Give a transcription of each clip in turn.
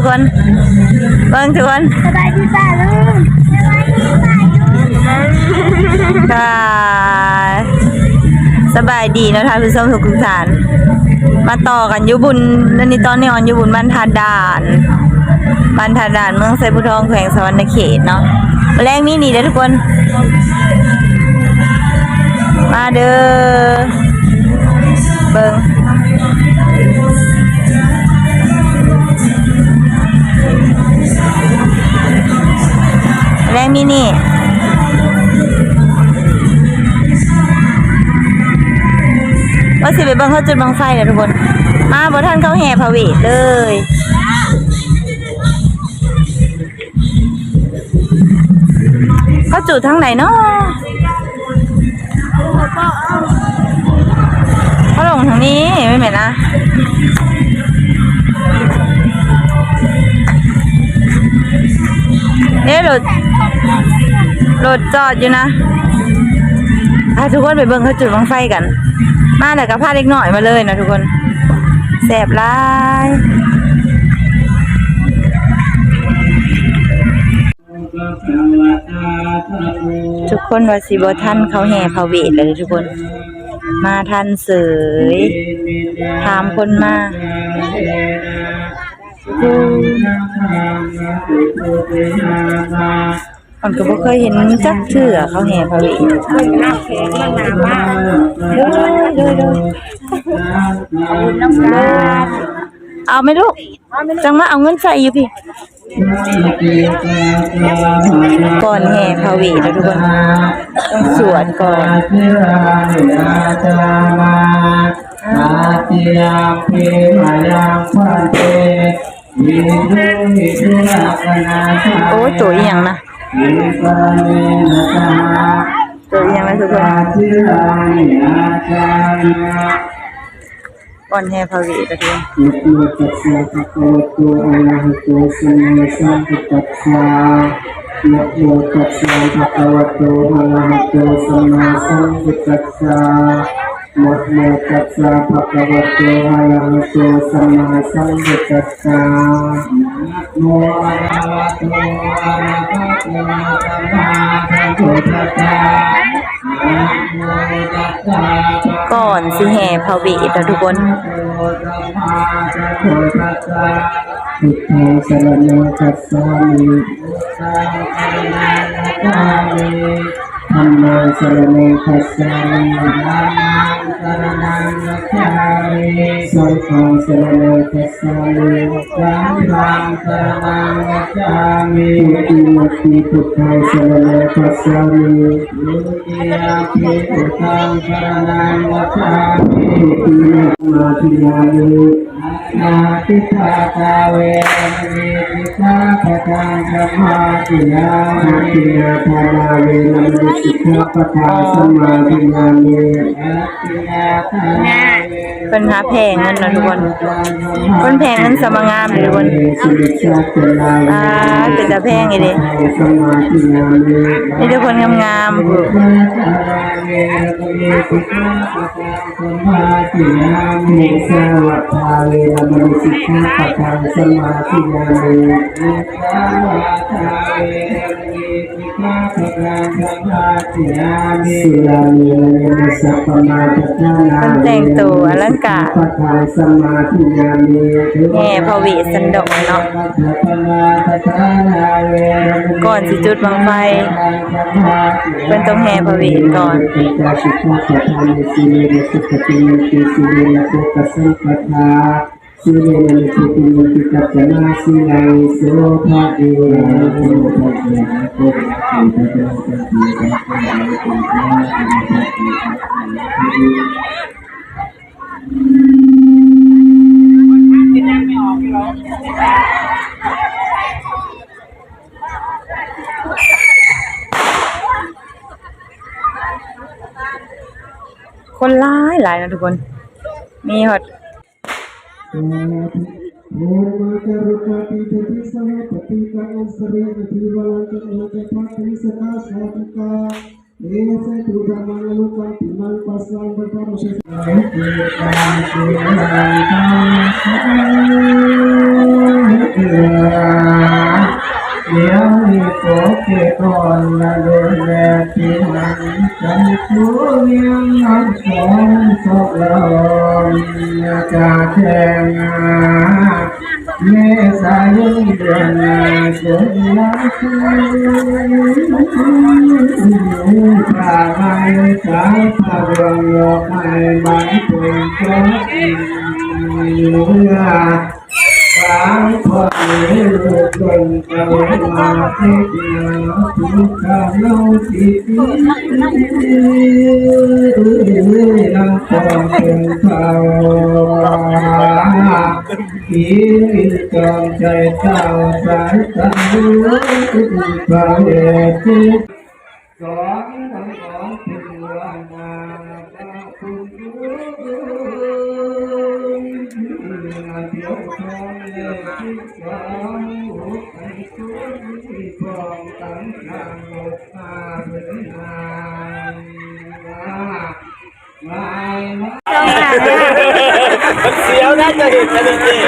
อกันเลยทุกคนเบิ่งทุกคนสบายดีป่ะลุงสบายดีป่ะลุงค่ะสบายดีเนาะท่านผู้ชมทุกท่าน มาต่อกันอยู่บุญนันนี้ตอนนี้ออนอยู่บุญบ้านทาดานบ้านทาดานเมืองไซบุทองแขวงสวรรณเขตเนาะแรงนี้นี่เด้อทุกคน มาเด้อเบิ่ง งนี้นี่ว่าสิไปเบิ่งเขาจุดบังไฟนะทุกคน มาบ่ท่านเขาแห่พระเวทเลยเขาจุดทั้งไหนเนาะเขาลงทางนี้ไม่เหม็นนะเนี่ยรถ รถจอดอยู่นะอะทุกคนไปเบิ่งเขาจุดบังไฟกัน มาแล้วก็พาเล็กหน่อยมาเลยนะทุกคนแสบร้ายทุกคนว่าสิบท่านเขาแห่พระเวทเลยทุกคน มาทันเสยถามคนมาคน มันก็บ่เคยเห็นจักเถื่อเขาแห่พระเวทหน้าแข็งมันามากเด้อเด้อเด้อน้ำตาลเอาไหมลูกจังมาเอาเงินใส่อยู่พี่ ก่อนแห่พระเวทนะทุกคนต้องสวดก่อนอาติยาเพมายังพันเตยิรุหิรุลักนาชาโอ้ตัวอย่างนะ ตัวอหย่างนะทุกคนก่อนแห่พระเวทนะทุกคนอิติตัสสะภะคะวะโตอะระหะโตสัมมาสัมพุทธัสสะนะโมตัสสะภะคะวะโตอะระหะโตสัมมาสัมพุทธัสสะนะโมตัสสะภะคะวะโตอะระหะโตสัมมาสัมพุทธัสสะนะ โมอะระหะโตอะระหะโตสัมมาสัมพุทธัสสะนะโมตัสสะก่อนสิแห่พระเวทนะทุกคนพุทธังสรณังคัจฉามิพุทธังสรณังคัจฉามิ ธัมมังสรณังคัจฉามิธัมมังสรณังคัจฉามิสังฆังสรณังคัจฉามิสังฆังสรณังคัจฉามิอิมัตติพุทธังสรณังคัจฉามิทุติยาภิพุทธังสรณังคัจฉามิทุติมาธิยามิ นาทิตาตาเวนิทิตาปะทังธรรมาติยานาติยาธานาเวนะมนิสิกขาปะทังสมาธิยามิอาติยาธานาเวเป็นหาแพงเงินนะทุกคนเป็นแพงเงินสมางามเลยทุกคนสิริชาติลาอ่าเป็นตาแพงอีเด้สมาธิยามินี่ทุกคนงามๆผู้นาธานาเวนมิสิกขาปะทังสมาธิยามิสวัฏฐาเวนมิสิกขาปะทังสมาธิยามิสิลามีนสัพพมาตตานาเป็นแต่งตัวอลังการปัฏฐานสมาธิยามีแห่พระเวทสันดกเนาะก่อนสิจุดบังไฟเพิ่นต้องแห่พระเวทก่อนเป็นจาสิกขาปัฏฐานสิเนสุขติสิเนสุขสัมปทา สิเลนะนิพิติมุติกัจจนาสิลังโสภะเอนะโมทัสสะโภคะติตะตะติตะตะติตะคนหลายหลายนะทุกคน มีหด Karupati Dati Saha Patika Ansari Adiva Lantik Lantik Pati Seta Swatika Ese Duda Mangaluka Biman Pasang Bertaruh Sesa Thank you. เดี๋ยวนี้โกเกก่อนละโดนแลที่มันจันทูเมียงน้ำสองสองลมจะแทงเมษายนเดือนฝนมาคืนผ้าไม้สายผ้าเรืองดอกไม้ใบเป็นกระดิ่งเมื่อ สามคนนี้ลูกคนเก่ามาเทียบทุกข้าเล่าสิน้ำตาเป็นเขาอีจอมใจเจ้าสายตาลูกพระเอกสองทั้ง มดมาเป็นนายมาไม่เสียวน่าจะเห็นกันจริง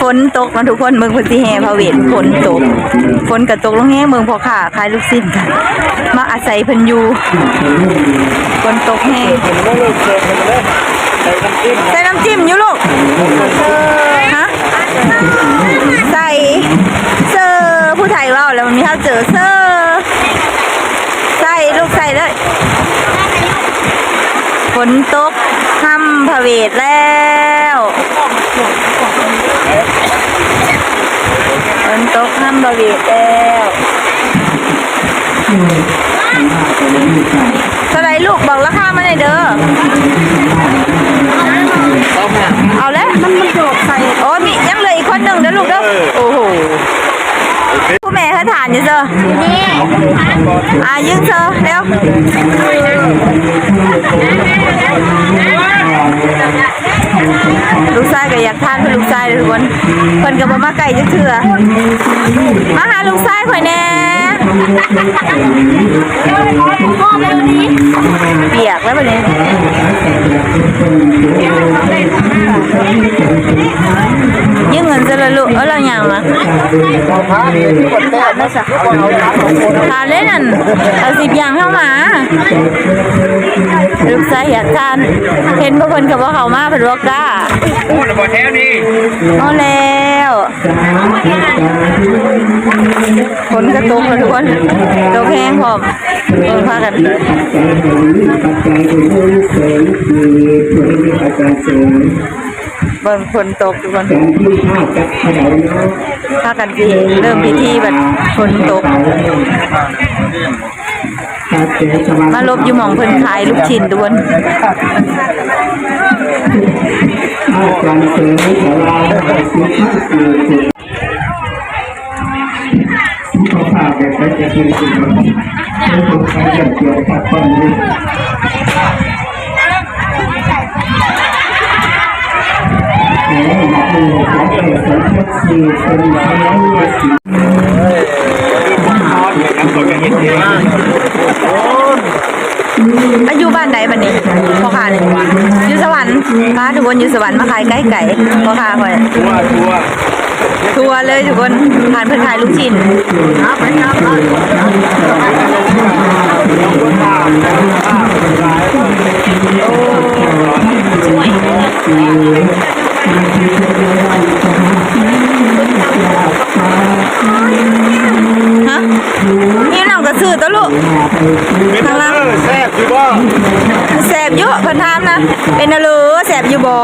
ฝนตกมาทุกคนเมืองพุทธิแห่พระเวทฝนตกฝนกระตกลงแห้งเมืองพอขาขายลูกสิ้นกันมาอาศัยเพิ่นอยู่ฝนตกแห้งใส่น้ำจิ้มใส่น้ำจิ้มอยู่ลูกฮะใส่ ไทยเว่าแล้วมันมีข้าวเจอเซอร์ใส่ลูกใส่เลยฝนตกห้ำพระเวทแล้วฝนตกห้ำพระเวทแล้วเท่าไหรลูกบอกราคามาหน่อยเด้อเอาแล้วมันมันโดดใส่โอ้ยมียังเหลืออีกคนหนึ่งเด้อลูกเด้อโอ้โห ผู้แม่เขาฐานอยู่เซอร์นี่อะยิงเซอร์เร็วลูกชายก็อยากทานเพื่อลูกชายเลยทุกคนเพิ่นก็บ่มาไก่จักเถื่อมาหาลูกชายข่อยแน่ เปียกแล้วบัดนี้ยืมเงินจะละลูกเออเราอย่างมาทานเล่นนั่นเอาสิบอย่างเข้ามา ลูกชายอยากทาน เห็นบางคนกับว่าเขามาเป็นวอกด้าพูด about แท้นี่เอาแล้วฝนกระตุกเลยทุกคนตกแห้งพร้อมเออพากันปัจจัยแห่งนี้ปัจจัยที่มุ่งเสริมคือผลที่ปัจจัยเสริมเบิ่งฝนตกทุกคนการที่ภาพจักขยายเนาะพากันที่เริ่มพิธีแบบฝนตกการเจอส มาลบอยู่หมองเพิ่นขายลูกชิ้นทุกคน สวรรค์ค้าทุกคนอยู่สวรรค์มาขายไก่ไก่พ่อค้าคอยทัวร์ทัวทัวเลยทุกคนผ่านเพิ่อนขายลูกชิ้นฮะนี่น้ำกระสือตัวลูก เป็นอะลือแสบอยู่บ่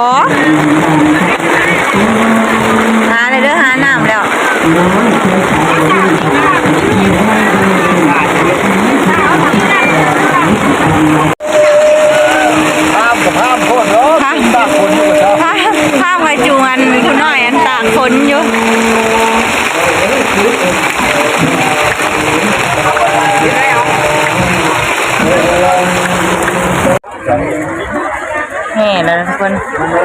อน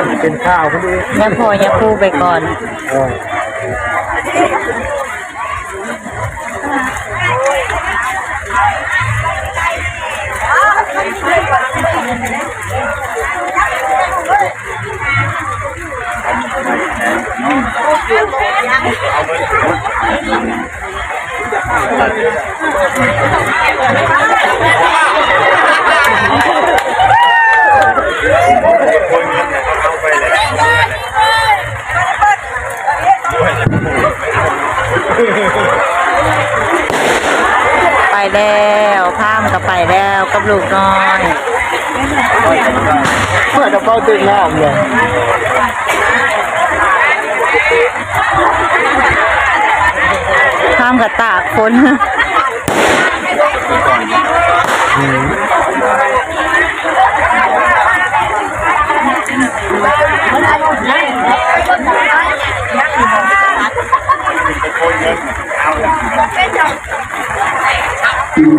มันเป็นข้าวพอดีอย่าพออย่าพูไปก่อนเออเอาไป แล้วพามก็ไปแล้วกับลูกน้อยเพื่อนจะเฝ้าตึงน้ำเลยพามกับตากฝนเปี ย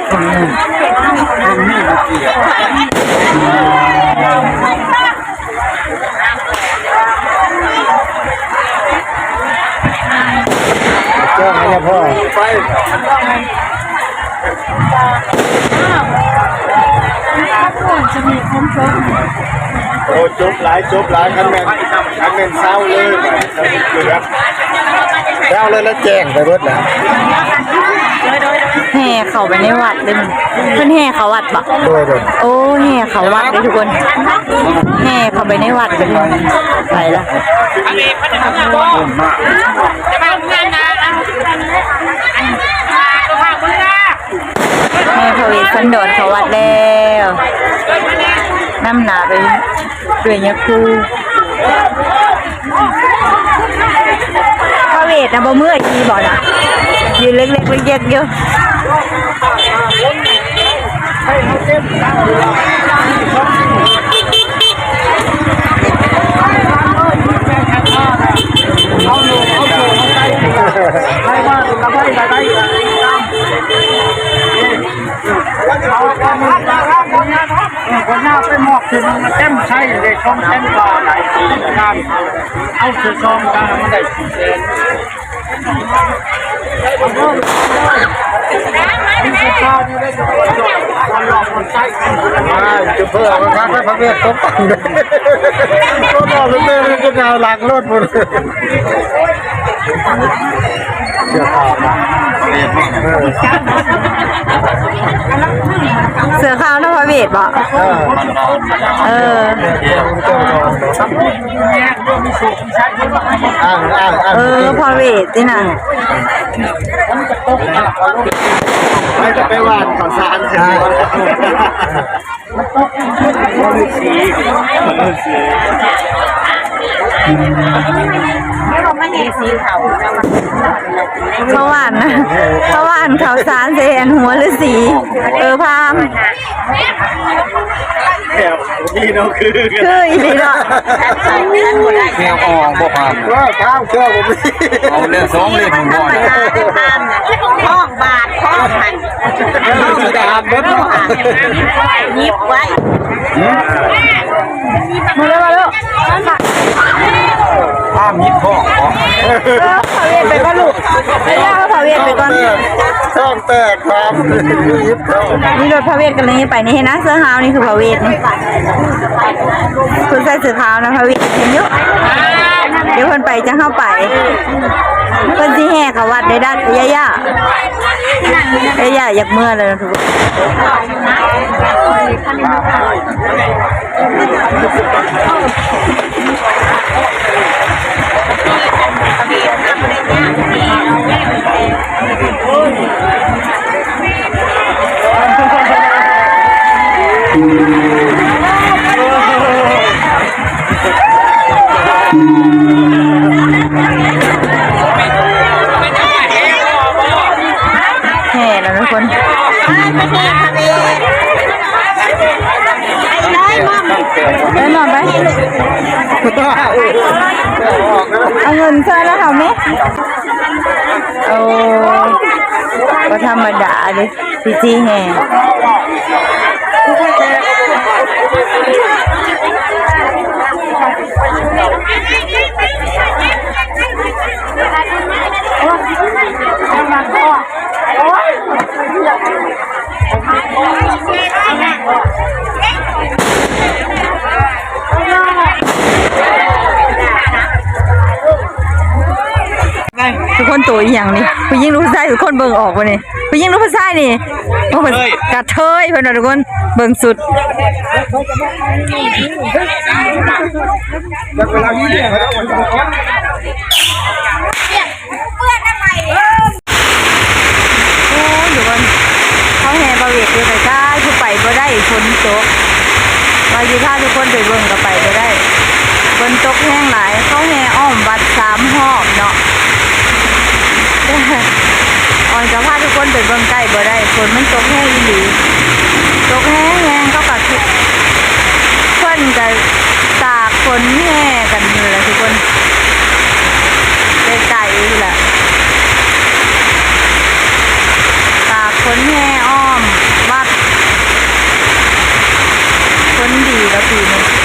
กคนนึงคนนี้มาเปียกเจ้าไงเนี่ยพ่อไป โอ้จบหลายจบหลายคันแม่นคันแม่นเศร้าเลยเศร้าเลยแล้วแจ้งไปเบิดแล้วแห่เขาไปในวัดเลยมันเพิ่นแห่เขาวัดปะโดยโดยโอ้แห่เขาวัดเลยทุกคนแห่เขาไปในวัดเลยไปละมากแห่พระเวสสันดรเขาวัดแล้ว น้ำหนาไปด้วยยาคูพระเวทนะบ่เมื่อยทีบ่นะยืนเล็กๆเล็กๆอยู่ให้มาทำให้ได้ได้ คนหน้าไปมอกถึงมันเต็มใช่เลยช่องเต็มกว่าไหนงานเอาคือช่องกลางมันได้สี่เซนจะเพื่อมันครับพระเวทตบปังเลยก็บอกพระเวทก็แนวหลังรถหมดเชื่อข่าวมาเรียนมาก เสือขาวนพเวทบ่เออเอออ้างอ้างอ้างเออพระเวทนี่นะไม่จะไปวานข่าวสารใช่ไห มสีสีเขาหวานนะเขาหวานเขาวสารเซนหัวฤาษีเออพามแถวนี่เราคือคืออีหลีเนาะแก้วออกบ่ผ่านว่าข้าวเครื่องผมนี่เอาเล่นสองเล่นผมบ่อยห้องบาทห้องหันดาบเบิ้ลยิบไว้มาแล้วมาแล้วห้ามยิบพ่อเออพระเวทไปก่อนลูกไปย่าพระเวทไปก่อนช่องแตกครับยิบเขานี่รถพระเวทกันเลยไปนี่เห็นนะเสื้อขาวนี่คือพระเวทนี่คุณใส่เสื้อขาวนะพระเวทเห็นยุเดี๋ยวเพิ่นไปจะเข้าไปเพิ่แห่เขาวัดได้ดัดย่าย่าย่าย่าอยากเมื่อเลยนะทุกคน เลยพี่จีแห่ทุกคนตัวอีหยังนี่ผู้ยิ่งรู้ใจทุกคนเบิ่งออกวะนี่ ผู้หญิงหรือผู้ชายนี่โอ้เป็นกระเทยเพิ่นน่ะทุกคนเบิ่งสุดแล้วเวลานี้เนี่ยเขาต้องวันก่อนเพื่อนทำไมโอ้ยทุกคนเขาแห่ประเวทอยู่แต่ซ้ายผู้ไปบ่ได้ฝนตกว่าสิพาทุกคนไปเบิ่งก็ไปบ่ได้ฝนตกแห้งหลายเขาแห่อ้อมวัดสามรอบเนาะ ออนจะพาทุกคนไปเบิ่งใกล้บ่ได้ฝนมันตกแห้งอีหลีตกแห้งแห้งก็กัทุกเพิ่นก็ตากฝนแห่กันอยู่แหละทุกคนไกลๆนี่แหละตากฝนแห่อ้อมวัดฝนดีแล้วปีนี้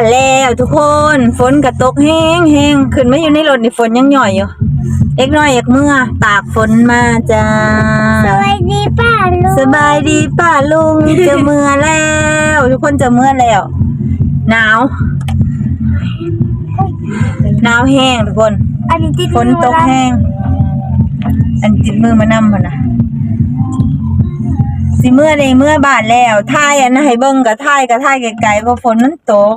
านแล้วทุกคนฝนกระตกแห้งแห้งขึ้นมาอยู่ในรถนี่ฝนยังหย่อยอยู่เล็กน้อยอยากเมื่อตากฝนมาจ้าสวัสดีป้าลุงสบายดีป้าลุงจะเมื่อแล้ว ทุกคนจะเมื่อแล้ว หนาวหนาวแห้งทุกคนอันนี้ที่ฝนตกแห้ง อันติดมือมานำพนนะสิเมื่อในเมื่อบาทแล้วท่ายอันนะให้เบิ่งกับท่ายกับท่ายไกลๆเพราะฝนมันตก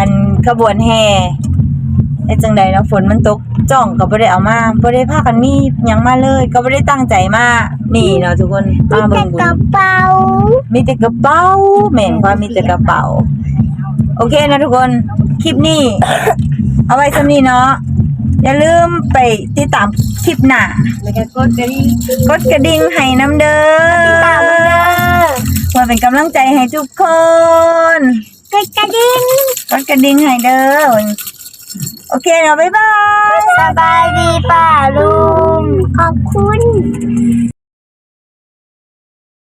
อันขบวนแห่ไอ้จังใดเนาะฝนมันตกจ้องก็บ่ได้เอามาบ่ได้พากันมีหยังมาเลย ก็บ่ได้ตั้งใจมานี่เนาะทุกคนมีมาแต่เบิ่งบุกระญเป๋ามีแต่กระเป๋าแม่นว่ามีแต่กระเป๋า โอเคนะทุกคนคลิปนี้ เอาไว้สำนี้เนาะอย่าลืมไปติดตามคลิปหน้าแล้วก็กดกระดิ่งกดกระดิ่งให้น้ำเด้อตามมาเด้อเพื่อเป็นกำลังใจให้ทุกคน กดกระดิ่งกดกระดิ่งให้เด้อโอเคเนาะบ๊ายบาย สบายดีป้าลุงขอบคุณ